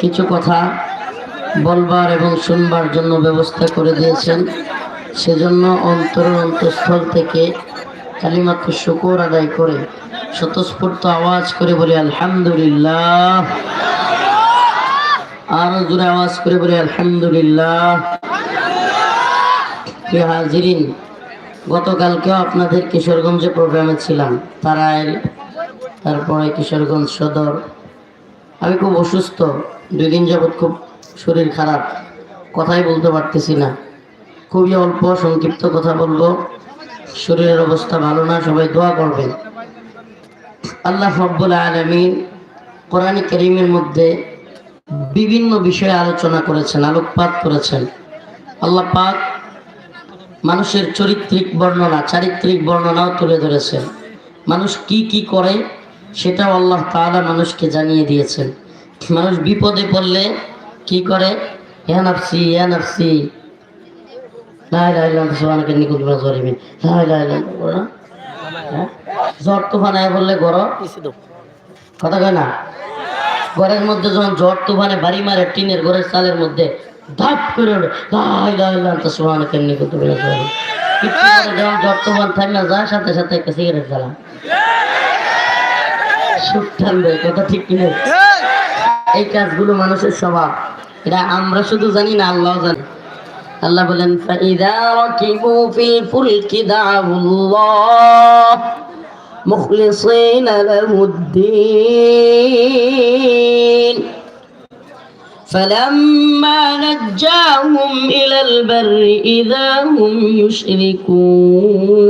কিছু কথা বলবার এবং শুনবার জন্য ব্যবস্থা করে দিয়েছেন। সেজন্য অন্তরের অন্তঃস্থল থেকে কালিমাত্র শুকর আদায় করে স্বতঃস্ফূর্ত আওয়াজ করে বলি, আলহামদুলিল্লাহ। আরও জোরে আওয়াজ করে বলি, আলহামদুলিল্লাহ। গতকালকেও আপনাদের কিশোরগঞ্জে প্রোগ্রামে ছিলাম, তারাইল, তারপরে কিশোরগঞ্জ সদর। আমি খুব অসুস্থ দুই দিন যাবৎ খুব শরীর খারাপ, কথাই বলতে পারতেছি না। খুবই অল্প, সংক্ষিপ্ত কথা বলব। শরীরের অবস্থা ভালো না, সবাই দোয়া করবেন। আল্লাহ রব্বুল আলমিন কোরআন করিমের মধ্যে বিভিন্ন বিষয়ে আলোচনা করেছেন, আলোকপাত করেছেন। আল্লাহ পাক মানুষের চরিত্রিক বর্ণনা, চারিত্রিক বর্ণনাও তুলে ধরেছেন। মানুষ কি কি করে সেটাও আল্লাহ তাআলা মানুষকে জানিয়ে দিয়েছেন। মানুষ বিপদে পড়লে কি করে? হ্যাঁ? কথা ঘরের মধ্যে বাড়ি মারে, টিনের চালের মধ্যে সাথে সাথে একটা সিগারেট জ্বালা সুখ টানবে কথা ঠিক কিনে এই কাজগুলো মানুষের স্বভাব এটা আমরা শুধু জানি না আল্লাহ জানে আল্লাহ বলেন ফাইদা রাকিবু ফিল ফুলকি দাউল্লাহ মুখলিসিন লাহুদ্দিন فلما نجاهم إلى البر إذا هم يشركون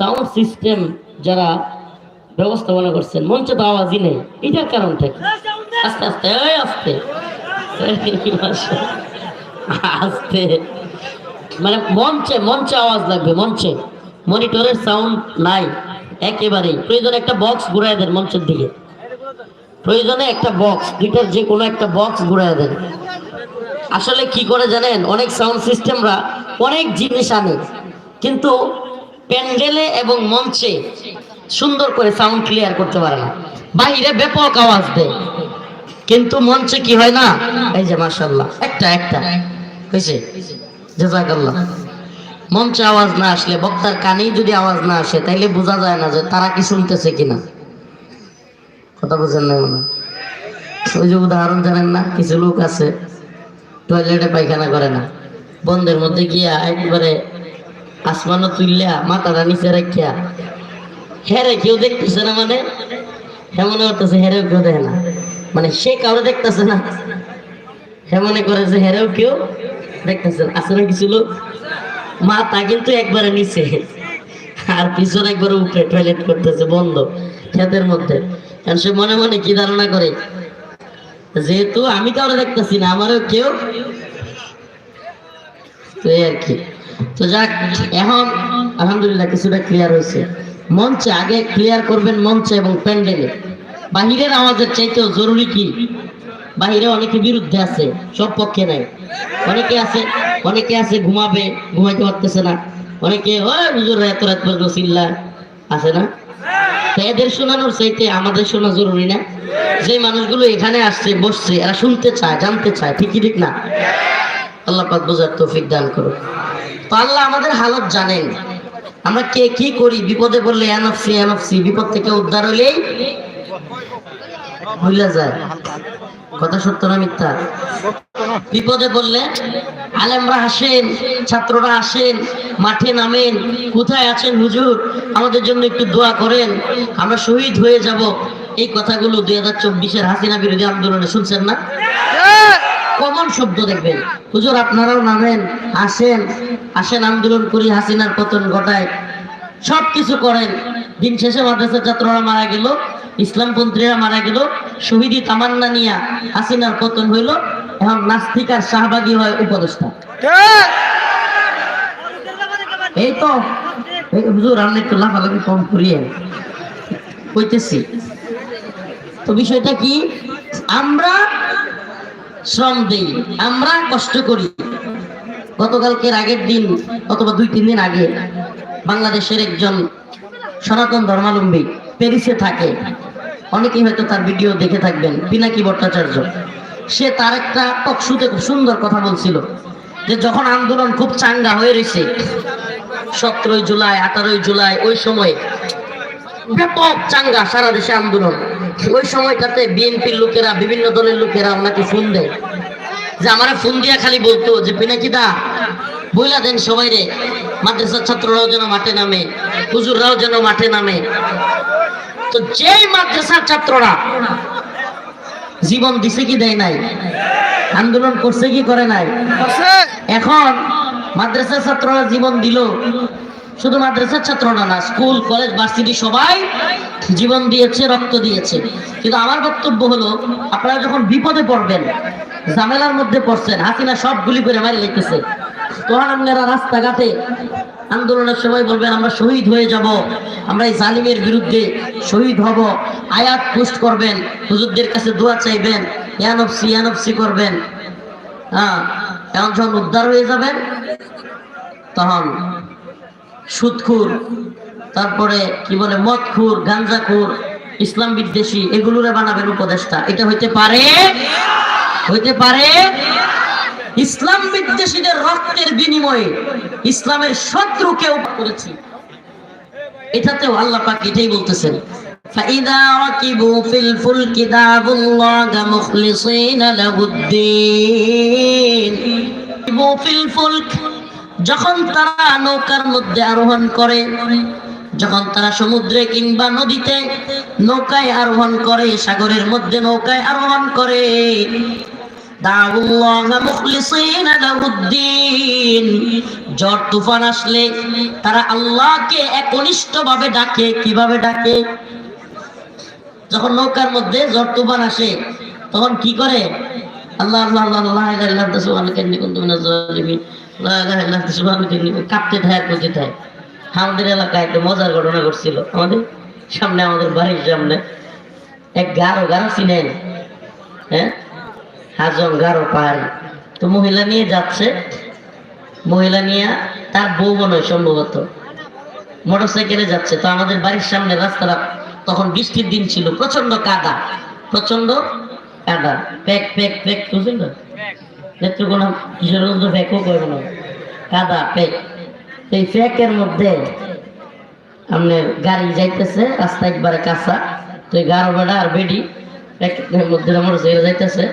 সাউন্ড সিস্টেম যারা ব্যবস্থাপনা করছেন, মঞ্চে তো আওয়াজই নেই। এটার কারণটা কি? আস্তে আস্তে আস্তে। আস্তে। মানে মঞ্চে মঞ্চে আওয়াজ লাগবে, মঞ্চে। মনিটরের সাউন্ড নাই, একেবারেই। প্রয়োজনে একটা বক্স ঘুরাই দেন মঞ্চের দিকে। প্রয়োজনে একটা বক্স, দুইটার যে কোনো একটা বক্স ঘুরাই দেন। আসলে কি করে জানেন? অনেক সাউন্ড সিস্টেমরা অনেক জিনিস আনে, কিন্তু প্যান্ডেলে এবং মঞ্চে সুন্দর করে সাউন্ড ক্লিয়ার করতে পারে না। বাইরে ব্যাপক আওয়াজ দেয়। কিন্তু মঞ্চে কি হয় না? এই যে মাশাল্লাহ একটা একটা। হয়েছে? জাজাকাল্লাহ। মঞ্চে আওয়াজ না আসলে বক্তার কানেই যদি আওয়াজ না আসে, তাইলে বোঝা যায় না যে তারা কি শুনতেছে কিনা। কথা বুঝেন না মনে ওই যে উদাহরণ জানেন না? কিছু লোক আছে টয়লেটে পায়খানা করে না। বন্ধের মধ্যে গিয়া একবারে আসমানও তুললিয়া মাথাটা নিচে রাখিয়া। হেরে কেউ দেখতেছে না মানে? হ্যাঁ মনে করতেছে হেরেও কেউ দেখে না। মানে সে কারও দেখতেছে না। হ্যাঁ মনে করে যে হেরেও কেউ দেখতেছে না। না কিছু লোক? মাথা কিন্তু একবারে নিচে। আর পিছনে একবারে উপরে টয়লেট করতেছে, বন্ধ খেতের মধ্যে। কারণ সে মনে মনে কি ধারণা করে? যেহেতু আমি কারও দেখতেছি না, আমারও কেউ তো আর কি। তো যাক, এখন আলহামদুলিল্লাহ কিছুটা ক্লিয়ার হয়েছে। মঞ্চে আগে ক্লিয়ার করবেন মঞ্চে এবং প্যান্ডেলে। বাহিরের আওয়াজের চাইতেও জরুরি কি? বাহিরে অনেকে বিরুদ্ধে আছে, সব পক্ষে নাই। অনেকে আছে অনেকে আছে ঘুমাবে, ঘুমাইতে পারতেছে না। অনেকে এত রাত পর্যন্ত চিল্লা। আছে না? এদের শোনানোর চাইতে আমাদের শোনা জরুরি না। যে মানুষগুলো এখানে আসছে, বসছে, এরা শুনতে চায়, জানতে চায়, ঠিকই ঠিক না? আল্লাহ পাক বোঝার তৌফিক দান করুন তো আল্লাহ আমাদের হালত জানেন আমরা কে কি করি? বিপদে পড়লে এনফসি এনফসি বিপদ থেকে উদ্ধার হলেই ভুলে যায়। কথা সত্য না মিথ্যা? বিপদে পড়লে আলেমরা আসেন, ছাত্ররা আসেন, মাঠে নামেন, কোথায় আছেন হুজুর? আমাদের জন্য একটু দোয়া করেন, আমরা শহীদ হয়ে যাব। এই কথাগুলো দুই হাজার চব্বিশের হাসিনা বিরোধী আন্দোলনে শুনছেন না? কমন শব্দ দেখবেন। হুজুর, আপনারাও নামেন আসেন আসেন আন্দোলন করি, হাসিনার পতন ঘটায়। সব কিছু করেন। দিন শেষে মাদ্রাসার ছাত্ররা মারা গেল, ইসলামপন্থীরা মারা গেল, শহীদি তামান্না নিয়া হাসিনার পতন হইল। এখন নাস্তিক আর শাহবাগী হয় উপদেষ্টা। এই তো হুজুর, আপনি একটু লাফালাফি কম করিয়ে। কইতেছি। তো বিষয়টা কি? আমরা শ্রম দেই। আমরা কষ্ট করি। গতকালকের আগের দিন অথবা দুই, তিন দিন আগে বাংলাদেশের একজন সনাতন ধর্মাবলম্বী প্যারিসে থাকে। অনেকেই হয়তো তার ভিডিও দেখে থাকবেন পিনাকি ভট্টাচার্য সে তার একটা টকশুতে খুব সুন্দর কথা বলছিল যে যখন আন্দোলন খুব চাঙ্গা হয়ে রয়েছে, সতেরোই জুলাই, আঠারোই জুলাই, ওই সময় ব্যাপক চাঙ্গা সারা দেশে আন্দোলন। ওই সময়টাতে বিএনপির লোকেরা বিভিন্ন দলের লোকেরা ওনাকে ফোন দেয়। যে আমারে ফোন দিয়া খালি বলতো যে পিনাকিদা বইলা দেন সবাই রে। মাদ্রাসার ছাত্ররাও যেন মাঠে নামে হুজুররাও যেন মাঠে নামে। তো যেই মাদ্রাসার ছাত্ররা জীবন দিছে কি দেয় নাই? আন্দোলন করছে কি করে নাই? এখন মাদ্রাসার ছাত্ররা জীবন দিল। শুধু মাদ্রাসার ছাত্ররা না, স্কুল, কলেজ, ভার্সিটি সবাই জীবন দিয়েছে, রক্ত দিয়েছে। কিন্তু আমার বক্তব্য হলো, আপনারা যখন বিপদে পড়বেন, ঝামেলার মধ্যে পড়ছেন, হাসিনা সব গুলি করে মারি লিখতেছে তখন আপনারা রাস্তাঘাটে আন্দোলনের সময় বলবেন, আমরা শহীদ হয়ে যাব, আমরা এই জালিমের বিরুদ্ধে শহীদ হব, আয়াত পোস্ট করবেন, হুজুরদের কাছে দোয়া চাইবেন ইয়ানফসি ইয়ানফসি করবেন। হ্যাঁ এখন যখন উদ্ধার হয়ে যাবেন, তখন সুদখুর তারপরে কি বলে মদখুর গাঞ্জাখুর ইসলাম বিদ্বেষী এগুলোরে বানাবেন উপদেষ্টা এটা হইতে পারে হইতে পারে ইসলাম বিদ্বেষীদের রক্তের বিনিময়ে ইসলামের শত্রুকে করেছি এটাতেও আল্লাহ পাক এটাই বলতেছেন فإذا ركبوا في الفلك دعوا الله مخلصين له الدين ركبوا في الفلك যখন তারা নৌকার মধ্যে আরোহণ করে, যখন তারা সমুদ্রে কিংবা নদীতে নৌকায় আরোহণ করে, সাগরের মধ্যে নৌকায় আরোহণ করে ঝড় তুফান আসলে তারা আল্লাহকে একনিষ্ঠভাবে ডাকে। কীভাবে ডাকে? যখন নৌকার মধ্যে ঝড় তুফান আসে, তখন কি করে? আল্লাহ আল্লাহ আল্লাহ আল্লাহ কাঁপতে থাকে করতে থাকে আমাদের এলাকায় একটা মজার ঘটনা ঘটছিল। আমাদের সামনে, আমাদের বাড়ির সামনে এক গারো গারো চিনেন। হ্যাঁ? হাজম গারো পাহাড়ি। তো মহিলা নিয়ে যাচ্ছে। মহিলা নিয়ে তার বউ হয় সম্ভবত। মোটর সাইকেলে যাচ্ছে। তো আমাদের বাড়ির সামনে রাস্তাটা তখন বৃষ্টির দিন ছিল। প্রচণ্ড কাদা। প্রচণ্ড কাদা। প্যাক প্যাক প্যাক, বুঝলেন? নেত্রকোনা কিশোরগঞ্জ কাদা প্যাক এই প্যাকের মধ্যে আপনার গাড়ি যাইতেছে, রাস্তা একবারে কাঁচা। তো এই গারো বেড়া আর বেডি প্যাকের মধ্যে সাইকেলে যাইতেছে।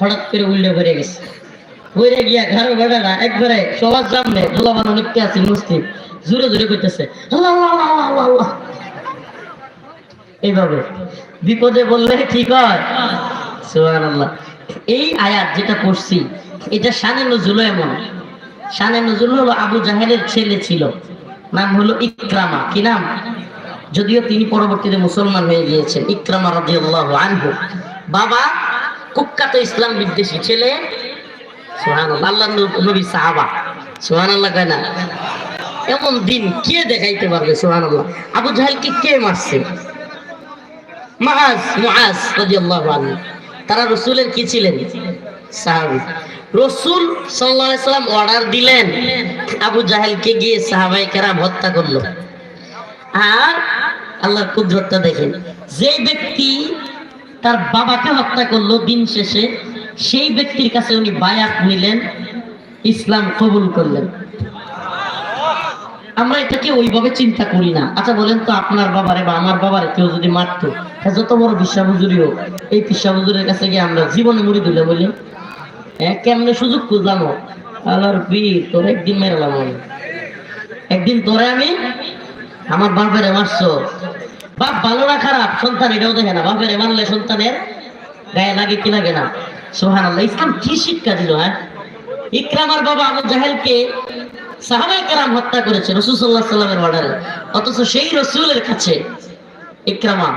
হঠাৎ করে পড়ে গেছে। গিয়া বেড়াটা একবারে সবার সামনে লিখতে আছে মুসলিম। জোরে জোরে করতেছে এইভাবে। বিপদে বললে ঠিক হয়? এই আয়াত যেটা পড়ছি, এটা শানে নজুল এমন শানে নজুল হলো আবু জাহেলের ছেলে ছিল, নাম হলো ইকরামা। কি নাম? যদিও তিনি পরবর্তীতে মুসলমান হয়ে গিয়েছেন, ইকরামা রাদিয়াল্লাহু আনহু। বাবা কুখ্যাত ইসলাম বিদ্বেষী ছেলে আল্লাহ আবু জাহেলকে কে মারছে? মাহাজ মুআজ রাদিয়াল্লাহু আনহু। তারা রসুলের কি ছিলেন? রসুল সাল্লাম অর্ডার দিলেন, আবু জাহেলকে গিয়ে সাহাবায়ে কেরাম হত্যা করল। আর আল্লাহর কুদরতটা দেখেন যে ব্যক্তি তার বাবাকে হত্যা করল দিন শেষে, সেই ব্যক্তির কাছে উনি বায়াত নিলেন, ইসলাম কবুল করলেন। আমরা এটাকে ওইভাবে চিন্তা করি না। আচ্ছা বলেন তো আপনার বাবারে বা আমার বাবারে কেউ যদি মারতো তা যত বড় বিশ্বাবুজুরি হোক, এই বিশ্বাবুজুরের কাছে গিয়ে আমরা জীবনে মুড়ি দিলে বলি হ্যাঁ কেমনে সুযোগ খুঁজলাম আল্লাহর বীর তোর একদিন মেরালাম আমি। একদিন তোরে আমি, আমার বাপেরে মারছো। বাপ ভালো না খারাপ, সন্তান এটাও দেখে না। বাপের মারলে সন্তানের গায়ে লাগে কি লাগে না? সোহান আল্লাহ ইসলাম কি শিক্ষা দিল হ্যাঁ? ইকরামার বাবা আবু জাহেলকে সাহাবাই কেরাম হত্যা করেছে রসুল সাল্লাহ সাল্লামের অর্ডারে। অথচ সেই রসুলের কাছে ইকরামা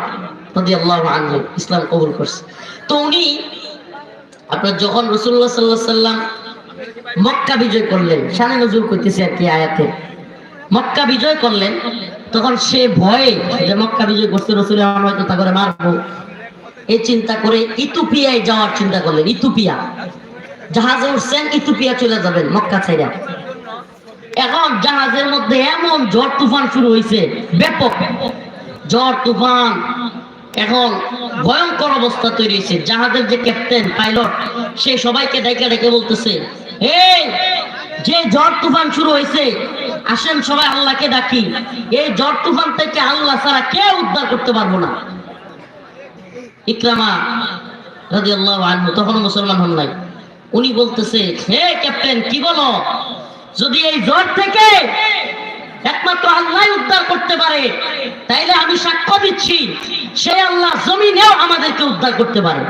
ইসলাম কবুল করছে। তো উনি আপনার যখন রসুল্লাহ সাল্লাহ সাল্লাম মক্কা বিজয় করলেন, শানে নজরুল করতেছে আর কি আয়াতে, মক্কা বিজয় করলেন, তখন সে ভয়ে যে মক্কা বিজয় করছে রসুল হয়তো তা করে মারবো। এই চিন্তা করে ইতুপিয়ায় যাওয়ার চিন্তা করলেন ইতুপিয়া জাহাজে উঠছেন ইতুপিয়া চলে যাবেন মক্কা ছাইরা এখন জাহাজের মধ্যে এমন ঝড় তুফান শুরু হয়েছে ব্যাপক। ঝড় তুফান এখন ভয়ঙ্কর অবস্থা তৈরি হয়েছে। জাহাজের যে ক্যাপ্টেন পাইলট সে সবাইকে ডেকে ডেকে বলতেছে, এই, যে ঝড় তুফান শুরু হয়েছে, আসেন সবাই আল্লাহকে ডাকি। এই ঝড় তুফান থেকে আল্লাহ ছাড়া কেউ উদ্ধার করতে পারব না। ইকরামা রাজি আল্লাহ আনহু তখন মুসলমান হন নাই। উনি বলতেছে, হে ক্যাপ্টেন কি বলো? যদি এই জ্বর থেকে একমাত্র আল্লাহ উদ্ধার করতে পারে। তাইলে আমি সাক্ষ্য দিচ্ছি, সে আল্লাহ জমিনেও আমাদেরকে উদ্ধার করতে পারে।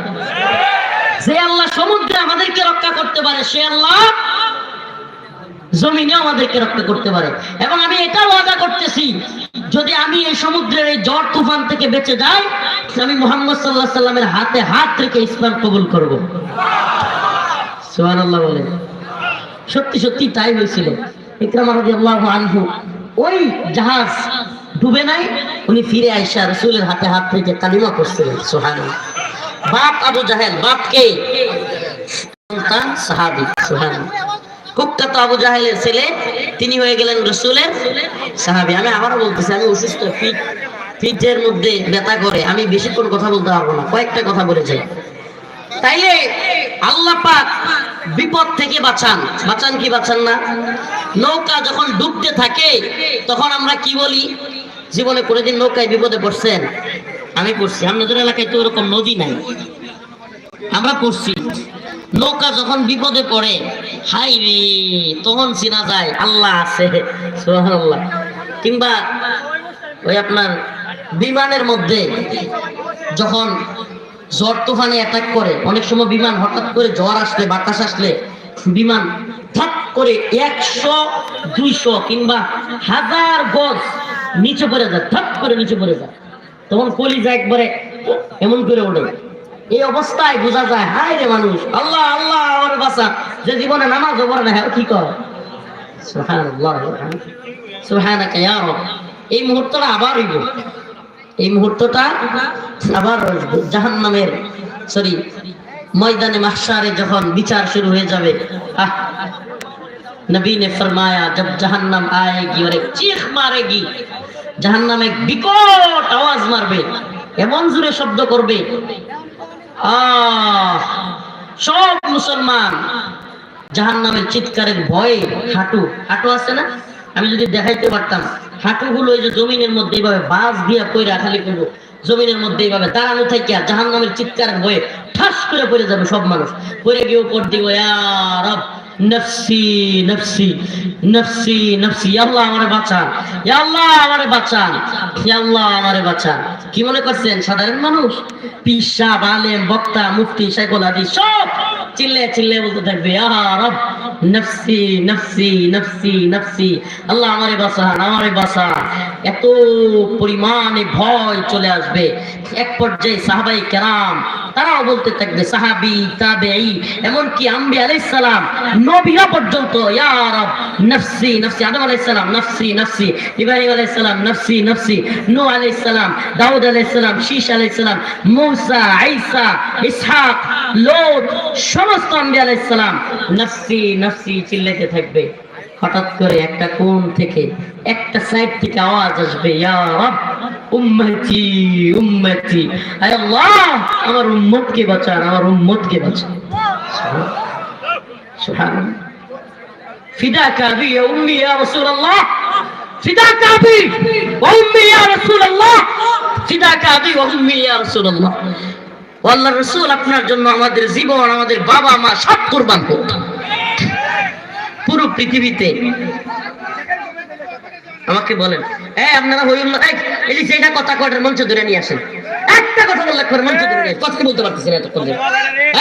যে আল্লাহ সমুদ্রে আমাদেরকে রক্ষা করতে পারে, সে আল্লাহ জমিনেও আমাদেরকে রক্ষা করতে পারে। এবং আমি এটা ওয়াদা করতেছি, যদি আমি এই সমুদ্রের এই ঝড় তুফান থেকে বেঁচে যাই, আমি মোহাম্মদ সাল্লাহ সাল্লামের হাতে হাত রেখে ইসলাম কবুল করব। সোহান আল্লাহ বলেন সত্যি সত্যি তাই হয়েছিল। ইকরাম রাদিয়াল্লাহু আনহু ওই জাহাজ ডুবে নাই, উনি ফিরে আইসা রসুলের হাতে হাত থেকে কালিমা করছিলেন সোহান বাপ আবু জাহেল, বাপ কে? সন্তান, সাহাবি সোহান কুখ্যাত আবু জাহেলের ছেলে, তিনি হয়ে গেলেন রসুলের সাহাবি। আমি আবারও বলতেছি, আমি অসুস্থ ফিট ফিটের মধ্যে ব্যথা করে, আমি বেশিক্ষণ কথা বলতে পারব না, কয়েকটা কথা বলে যাই। তাইলে আল্লাহ পাক বিপদ থেকে বাঁচান। বাঁচান কি বাঁচান না? নৌকা যখন ডুবতে থাকে, তখন আমরা কি বলি? জীবনে কোনোদিন নৌকায় বিপদে পড়ছেন? আমি পড়ছি। আপনাদের এলাকায় তো ওরকম নদী নাই। আমরা পড়ছি। নৌকা যখন বিপদে পড়ে হাই রে তখন চিনা যায় আল্লাহ আছে। সুবহানাল্লাহ। কিংবা ওই আপনার বিমানের মধ্যে যখন ঝড় তুফানে অ্যাটাক করে। অনেক সময় বিমান হঠাৎ করে ঝড় আসলে, বাতাস আসলে, বিমান ধাপ করে একশো, দুইশো কিংবা হাজার গজ নিচে পড়ে যায়, ধাপ করে নিচে পড়ে যায়। তখন কলিজা একবারে এমন করে ওঠে। এই অবস্থায় বোঝা যায়, হায় রে মানুষ, আল্লাহ আল্লাহ, আমার বাসা। যে জীবনে নামাজ পড়ে না হ্যাঁ কি কর? সুবহানাকা ইয়া রব। এই মুহূর্তটা আবার হইব। এই মুহূর্তটা আবার জাহান নামের সরি ময়দানে মাহশারে যখন বিচার শুরু হয়ে যাবে আহ नबी ने फरमाया जब जहन्नम आएगी और एक चीख मारेगी जहन्नम एक বিকট আওয়াজ মারবে এমন জোরে শব্দ করবে আহ সব মুসলমান জাহান্নামের চিৎকারের ভয়ে হাঁটু হাঁটু আছে না আমি যদি দেখাইতে পারতাম হাঁটুগুলো এই যে জমিনের মধ্যে এইভাবে বাস দিয়া কইরা খালি করব। জমিনের মধ্যে এইভাবে দাঁড়ানো থেকে জাহান নামের চিৎকারের ভয়ে ঠাস করে পড়ে যাবে সব মানুষ। পড়ে গিয়ে উপর দিব রব, নফসি নফসি নফসি নফসি আল্লাহ আমারে বাঁচান আল্লাহ আমারে বাঁচান আল্লাহ আমারে বাঁচান। কি মনে করছেন? সাধারণ মানুষ? পিসা আলেম বক্তা, মুফতি হাদিস সব চিল্লে চিল্লে বলতে থাকবে নফসি নফসি নফসি নফসি, আল্লাহ আমারে বাসা আমারে বাসা এত পরিমাণে ভয় চলে আসবে। এক পর্যায়ে সাহাবাই কেরাম তারাও বলতে থাকবে, সাহাবি, তাবেঈ, এমনকি আম্বি আলাইহিস সালাম, নবীরা পর্যন্ত, ইয়া রব, নফসি নফসি, আদম আলাইহিস সালাম, নফসি নফসি, ইব্রাহিম আলাইহিস নফসি নফসি, নূহ আলাইহিস দাউদ আলাইহিস সালাম, শীশ আলাইহিস সালাম, মূসা ইসহাক, লোত, সমস্ত আম্বি আলাইহিস সালাম, নফসি নফসি চিল্লাতে থাকবে। হঠাৎ করে একটা কোণ থেকে একটা সাইড থেকে আওয়াজ আসবে ইয়া রব উম্মতি উম্মতি আয় আল্লাহ আমার উম্মতকে বাঁচান আমার উম্মতকে বাঁচান সুবহানাল্লাহ فداك أبي يا أمي يا رسول الله فداك أبي وأمي يا رسول الله فداك أبي وأمي يا رسول الله আল্লাহ রসুল আপনার জন্য আমাদের জীবন আমাদের বাবা মা সব কোরবান করতাম পুরো পৃথিবীতে। আমাকে বলেন এই আপনারা হইল না এই, যেটা কথা কটার মঞ্চ ধরে নিয়ে আসেন। একটা কথা করে মঞ্চ ধরে নিয়ে কথা বলতে পারতেছেন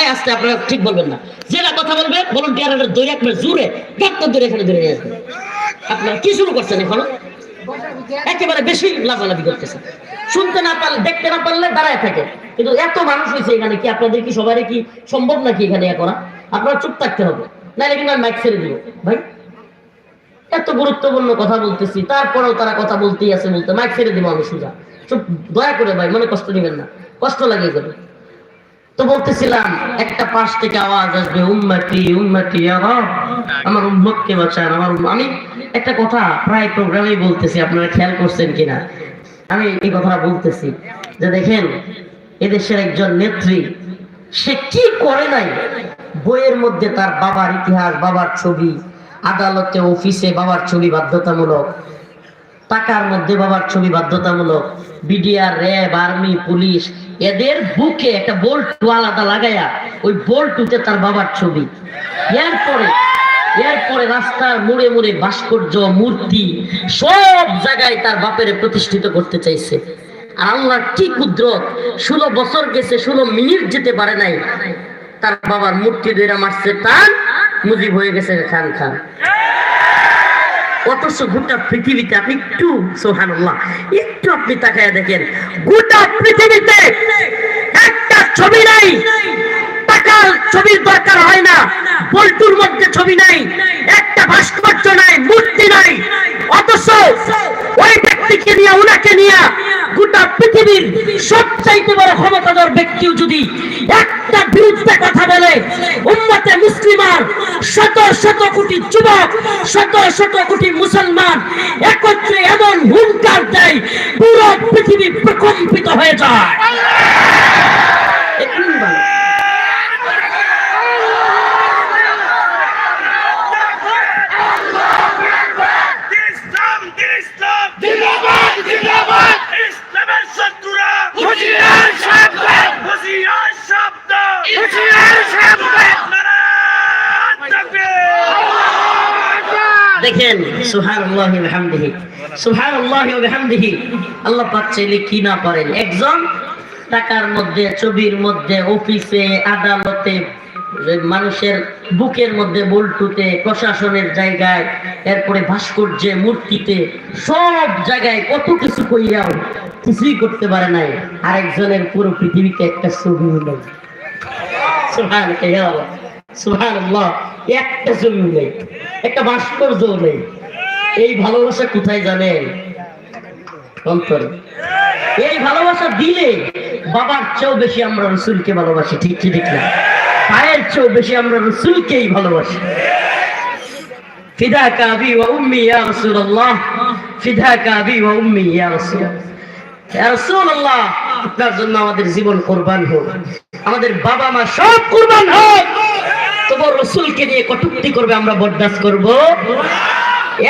এই আস্তে আপনারা ঠিক বলবেন না। যেটা কথা বলবে এখানে ধরে নিয়ে আসবেন আপনারা কি শুরু করছেন এখনও? একেবারে বেশি লাফালাফি করতেছে শুনতে না পারলে দেখতে না পারলে দাঁড়ায় থাকে। কিন্তু এত মানুষ হয়েছে এখানে কি আপনাদের কি সবারই কি সম্ভব নাকি এখানে করা? আপনারা চুপ থাকতে হবে। নাহলে কিন্তু আমি মাইক ছেড়ে দিব। ভাই, এত গুরুত্বপূর্ণ কথা বলতেছি, তারপরেও তারা কথা বলতেই আছে বলতে, মাইক ছেড়ে দিব আমি, সুজা। দয়া করে ভাই, মনে কষ্ট নেবেন না। কষ্ট লাগে করে তো বলতেছিলাম, একটা পাশ থেকে আওয়াজ আসবে, উম্মতি উম্মতি আমার উম্মতকে বাঁচান, আমার আমি একটা কথা প্রায় প্রোগ্রামেই বলতেছি, আপনারা খেয়াল করছেন কিনা? আমি এই কথাটা বলতেছি, যে দেখেন, এদেশের একজন নেত্রী, সে কি করে নাই? বইয়ের মধ্যে তার বাবার ইতিহাস, বাবার ছবি, আদালতে, অফিসে বাবার ছবি বাধ্যতামূলক, টাকার মধ্যে বাবার ছবি বাধ্যতামূলক, বিডিআর, র্যাব, আর্মি, পুলিশ, এদের বুকে একটা বোল্ট আলাদা লাগাইয়া ওই বোল্টুতে তার বাবার ছবি। এরপরে এরপরে রাস্তার মুড়ে মুড়ে ভাস্কর্য, মূর্তি সব জায়গায় তার বাপের প্রতিষ্ঠিত করতে চাইছে। আর আল্লাহ কি কুদরত, ষোলো বছর গেছে, ষোলো মিনিট যেতে পারে নাই। তার বাবার মূর্তি ধরে মারছে টান মুজিব হয়ে গেছে খান খান। অথচ গোটা পৃথিবীতে আপনি একটু একটু আপনি তাকায় দেখেন, গোটা পৃথিবীতে একটা ছবি নাই টাকার ছবির দরকার হয় না, বল্টুর মধ্যে ছবি নাই, একটা ভাস্কর্য নাই, মূর্তি নাই, অথচ ওই পৃথিবীর সবচাইতে বড় ক্ষমতাধর ব্যক্তিও যদি একটা বিরুদ্ধে কথা বলে, উম্মতে মুসলিমার শত শত কোটি যুবক, শত শত কোটি মুসলমান একত্রে এমন হুঙ্কার দেয়, পুরো পৃথিবী প্রকম্পিত হয়ে যায়। সুবহানাল্লাহি ওয়া বিহামদিহি। আল্লাহ পাক চাইলে কি না পারেন একজন টাকার মধ্যে, ছবির মধ্যে, অফিসে, আদালতে, মানুষের বুকের মধ্যে, বল্টুতে, প্রশাসনের জায়গায়, এরপরে ভাস্কর্যে, মূর্তিতে, সব জায়গায় কত কিছু কইরাও কিছুই করতে পারে নাই। আরেকজনের পুরো পৃথিবীতে একটা ছবি নেই আল্লাহ সুবহানাল্লাহ। একটা ছবি নেই, একটা ভাস্কর্য নেই। এই ভালোবাসা কোথায় জানেন এই ভালোবাসা দিলে বাবার চেয়েও বেশি আমরা রসুলকে ভালোবাসি, ঠিক ঠিক না? ভাইয়ের চেয়েও বেশি আমরা রসুলকেই ভালোবাসি। ফিদা কাবি ওয়া উম্মি ইয়া রাসূলুল্লাহ, ফিদা কাবি ওয়া উম্মি ইয়া রাসূলুল্লাহ। আপনার জন্য আমাদের জীবন কোরবান হোক। আমাদের বাবা মা সব কোরবান হোক। তবু রসুলকে নিয়ে কটুক্তি করবে, আমরা বরদাস্ত করব।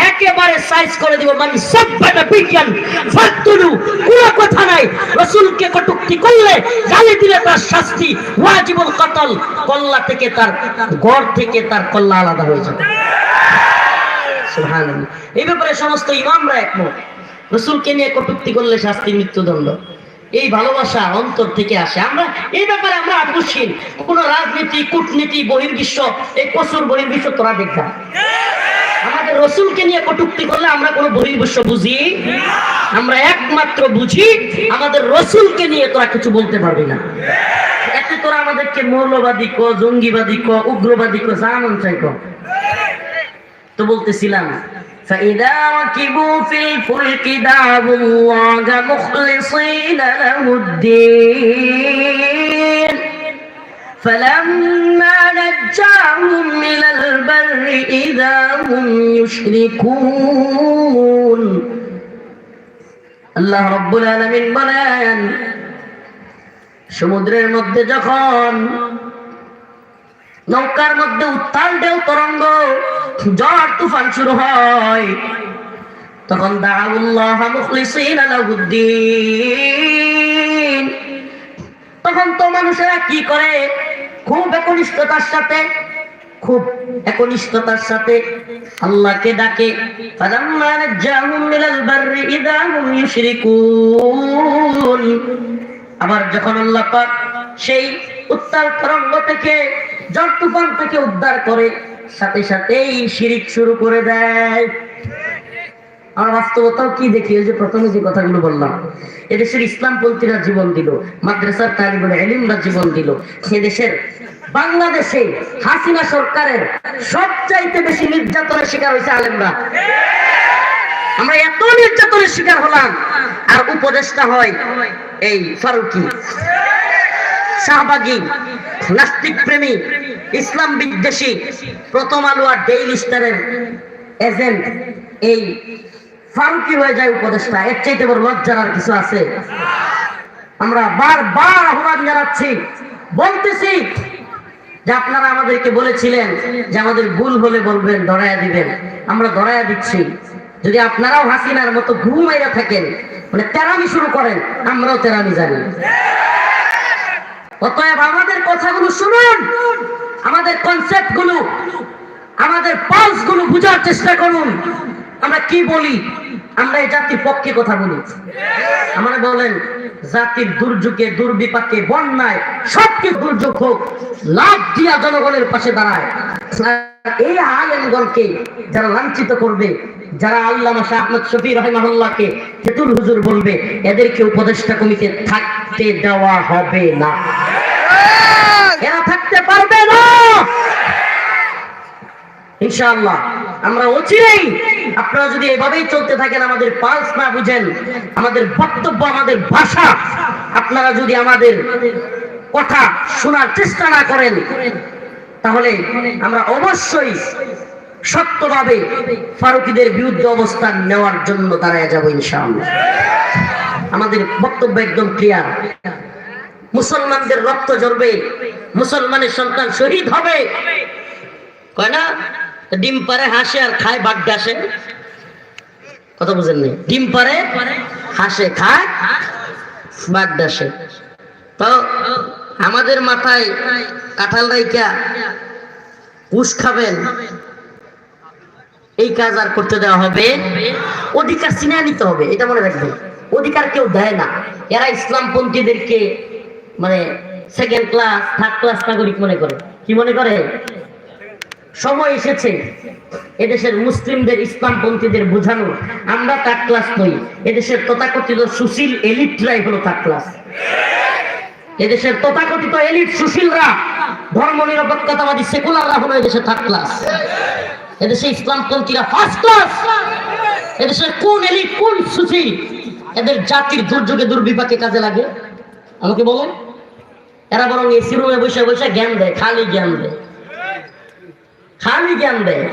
একেবারে সাইজ করে দিব মানে বিজ্ঞান ফাতুলু কোনো কথা নাই। রসুলকে কটুক্তি করলে গালি দিলে তার শাস্তি, ওয়াজিবুল কতল, কল্লা থেকে তার গড় থেকে তার কল্লা আলাদা হয়ে যাবে। সুবহানাল্লাহ। এই ব্যাপারে সমস্ত ইমামরা একমত। রসুলকে নিয়ে কটুক্তি করলে শাস্তি মৃত্যুদণ্ড। এই ভালোবাসা অন্তর থেকে আসে। আমরা, এই ব্যাপারে আমরা আকস্মিক কোন রাজনীতি, কূটনীতি, বহির্বিশ্ব, এই প্রচুর বহির্বিশ্ব তোরা দেখা আমাদের রসুলকে নিয়ে কটুক্তি করলে আমরা কোনো বহির্বিশ্ব বুঝি? আমরা একমাত্র বুঝি, আমাদের রসুলকে নিয়ে তোরা কিছু বলতে পারবি না। এতে তোরা আমাদেরকে মৌলবাদী ক, জঙ্গিবাদী ক, উগ্রবাদী ক চাই ক। তো বলতেছিলাম فإذا ركبوا في الفلك دعوا الله مخلصين له الدين فلما نجاهم إلى البر إذا هم يشركون আল্লাহ রব্বুল আলামিন বলেন সমুদ্রের মধ্যে যখন নৌকার মধ্যে উত্তাল ঢেউ তরঙ্গ, ঝড় তুফান শুরু হয়। তখন দাউল্লাহ মুখলিসিন লাহুদ্দিন তখন তো মানুষেরা কি করে? খুব একনিষ্ঠতার সাথে, খুব একনিষ্ঠতার সাথে আল্লাহকে ডাকে, ফালাম্মা নাজ্জাহুম মিনাল বাররি ইউশরিকুন। আবার যখন আল্লাহ পাক সেই উত্তাল তরঙ্গ থেকে ঝড় তুফান থেকে উদ্ধার করে, সাথে সাথেই শিরিক শুরু করে দেয়। আমার বাস্তবতাও কি দেখি? ওই যে প্রথমে যে কথাগুলো বললাম, এদেশের ইসলামপন্থীরা জীবন দিল, মাদ্রাসার এলিমরা জীবন দিল। দেশের বাংলাদেশে হাসিনা সরকারের সবচাইতে বেশি নির্যাতনের শিকার হয়েছে আলেমরা। আমরা এত নির্যাতনের শিকার হলাম, আর উপদেশটা হয় এই ফারুকি। শাহবাগী, নাস্তিক প্রেমী, ইসলাম বিদ্বেষী, প্রথম আলো আর ডেইলি স্টারের এজেন্ট এই ফারুকি হয়ে যায় উপদেশটা এর চাইতে বড় লজ্জার আর কিছু আছে? আমরা বারবার আহ্বান জানাচ্ছি, বলতেছি যে আপনারা আমাদেরকে বলেছিলেন যে আমাদের ভুল হলে বলবেন ধরায়া দিবেন। আমরা ধরায়া দিচ্ছি। যদি আপনারাও হাসিনার মতো ঘুমাইয়া থাকেন মানে তেরামি শুরু করেন, আমরাও তেরামি জানি। অতএব আমাদের কথাগুলো শুনুন। আমাদের কনসেপ্টগুলো আমাদের পালসগুলো বুঝার চেষ্টা করুন। আমরা কি বলি? আমরা এই জাতির পক্ষে কথা বলি। আমরা বলেন, জাতির দুর্যোগে, দুর্বিপাকে, বন্যায় সবকিছু দুর্যোগ হোক, লাভ দিয়া জনগণের পাশে দাঁড়ায়। এই আলেমগণকে যারা লাঞ্ছিত করবে যারা আল্লামা শাহ আহমদ শফি রহমাহুল্লাহকে তেতুল হুজুর বলবে, এদেরকে উপদেষ্টা কমিটি থাকতে দেওয়া হবে না। থাকতে পারবে না। আমরা অচিরেই আপনারা যদি এভাবেই চলতে থাকেন, আমাদের পালস না বুঝেন, আমাদের বক্তব্য, আমাদের ভাষা, আপনারা যদি আমাদের কথা শোনার চেষ্টা না করেন, তাহলে আমরা অবশ্যই সত্যভাবে ফারুকিদের বিরুদ্ধে অবস্থান নেওয়ার জন্য দাঁড়ায় যাব ইনশাআল্লাহ। আমাদের বক্তব্য একদম ক্লিয়ার মুসলমানদের রক্ত ঝরবে, মুসলমানের সন্তান শহীদ হবে। না? ডিম পারে, হাসে আর খায়, বাঘ ডাসে। কথা বুঝেন নি ডিম পারে, হাসে, খায়, বাঘ ডাসে। তো আমাদের মাথায় কাঁঠাল রাইকা কুশ খাবেন এই কাজ আর করতে দেওয়া হবে। অধিকার চিনে নিতে হবে, এটা মনে রাখবেন। অধিকার কেউ দেয় না। এরা ইসলামপন্থীদেরকে মানে সেকেন্ড ক্লাস থার্ড ক্লাস নাগরিক মনে করে। কি মনে করে? সময় এসেছে। এদেশের মুসলিমদের ইসলামপন্থীদের বোঝানো। আমরা থার্ড ক্লাস নই। এদেশের তথাকথিত সুশীল এলিটরাই হলো থার্ড ক্লাস এদেশের তথাকথিত এলিট সুশীলরা ধর্ম নিরপেক্ষতাবাদী সেকুলাররা হলো এদেশের থার্ড ক্লাস এদেশে ইসলামপন্থীরা ফার্স্ট ক্লাস এদেশের কোন এলিট কোন সুশীল এদের জাতির দুর্যোগে, দুর্বিপাকে কাজে লাগে? আমাকে বলেন। এরা বরং এসি রুমে বসে বসে জ্ঞান দেয়, খালি জ্ঞান দেয়। খালি জ্ঞান দেয়।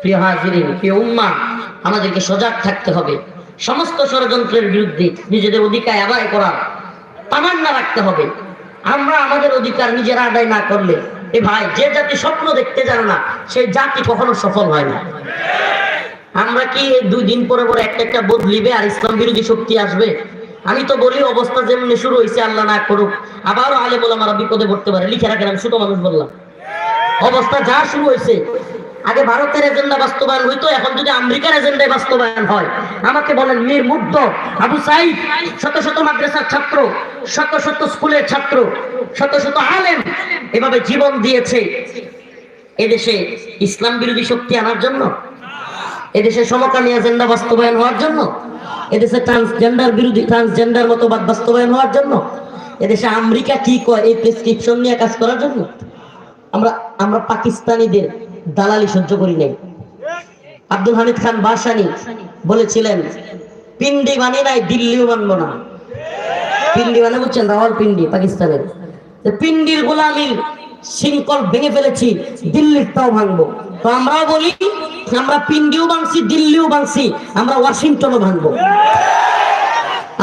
প্রিয় হাজিরিন, প্রিয় উম্মা আমাদেরকে সজাগ থাকতে হবে। সমস্ত ষড়যন্ত্রের বিরুদ্ধে নিজেদের অধিকার আদায় করার তামান্না রাখতে হবে। আমরা আমাদের অধিকার নিজেরা আদায় না করলে এ ভাই, যে জাতি স্বপ্ন দেখতে জানে না, সেই জাতি কখনো সফল হয় না। আমরা কি দুই দিন পরে পরে একটা একটা বদলিবে আর ইসলাম বিরোধী শক্তি আসবে? আমি তো বলি, অবস্থা যেমনি শুরু হয়েছে আল্লাহ না করুক। আবারও আলে বলে আমরা বিপদে পড়তে পারে, লিখে রাখেন, আমি ছোট মানুষ বললাম। অবস্থা যা শুরু হয়েছে আগে ভারতের এজেন্ডা বাস্তবায়ন হইতো, এখন যদি আমেরিকার এজেন্ডায় বাস্তবায়ন হয়, আমাকে বলেন, মীর মুগ্ধ, আবু সাইদ, শত শত মাদ্রাসার ছাত্র, শত শত স্কুলের ছাত্র শত শত আলেম এভাবে জীবন দিয়েছে এদেশে ইসলাম বিরোধী শক্তি আনার জন্য, এদেশে সমকামী এজেন্ডা বাস্তবায়ন হওয়ার জন্য, এদেশে ট্রান্সজেন্ডার বিরোধী ট্রান্সজেন্ডার মতবাদ বাস্তবায়ন হওয়ার জন্য, এদেশে আমেরিকা কি কয় এই প্রেসক্রিপশন নিয়ে কাজ করার জন্য? আমরা আমরা পাকিস্তানিদের দালালি সহ্য করি নাই। আব্দুল হামিদ খান বাসানি বলেছিলেন, পিন্ডি মানি নাই, দিল্লিও মানবো না। পিন্ডি মানে বুঝছেন রাওয়াল পিন্ডি পাকিস্তানের। পিন্ডির গোলামির শৃঙ্খল ভেঙে ফেলেছি, দিল্লির তাও ভাঙবো। তো আমরাও বলি, আমরা পিন্ডিও ভাঙছি, দিল্লিও ভাঙছি, আমরা ওয়াশিংটনও ভাঙবো।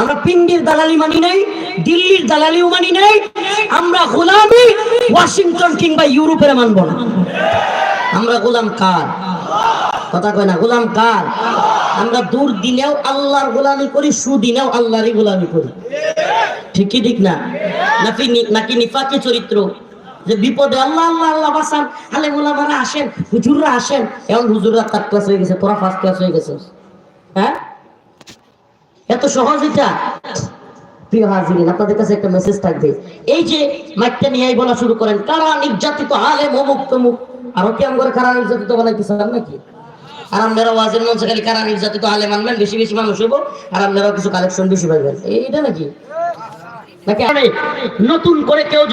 আমরা পিন্ডির দালালি মানি নাই, দিল্লির দালালিও মানি নাই, আমরা গোলামি ওয়াশিংটন কিংবা ইউরোপের মানবো না। আমরা গোলাম কার? কথা কয় না, গোলাম কার? আমরা দূর দিনেও আল্লাহর গোলামি করি, সুদিনেও আল্লাহরই গোলামি করি। ঠিক কি ঠিক না? নাকি নাকি নিফাকি চরিত্র? যে বিপদে আল্লাহ আল্লাহ আল্লাহ বাসান আলে গোলামারা আসেন, হুজুররা আসেন হুজুররা থার্ড ক্লাস হয়ে গেছে, তোরা ফার্স্ট ক্লাস হয়ে গেছে হ্যাঁ? এত সহজ এটা? প্রিয় হাজিরিন, আপনাদের কাছে একটা মেসেজ থাকবে। এই যে মাইকটা নিয়ে বলা শুরু করেন, কারা নির্যাতিত আলেম অমুক তমুক? আরও কি আমার কারা নির্যাতিত বানাইতে চান নাকি? আর আপনারা ওয়াজের মঞ্চে খালি কারা নির্যাতিত আলে মানবেন বেশি বেশি মানুষ হব আর আপনারাও কিছু কালেকশন বেশি পাইবেন। এইটা নাকি? নাকি? নতুন করে কেউ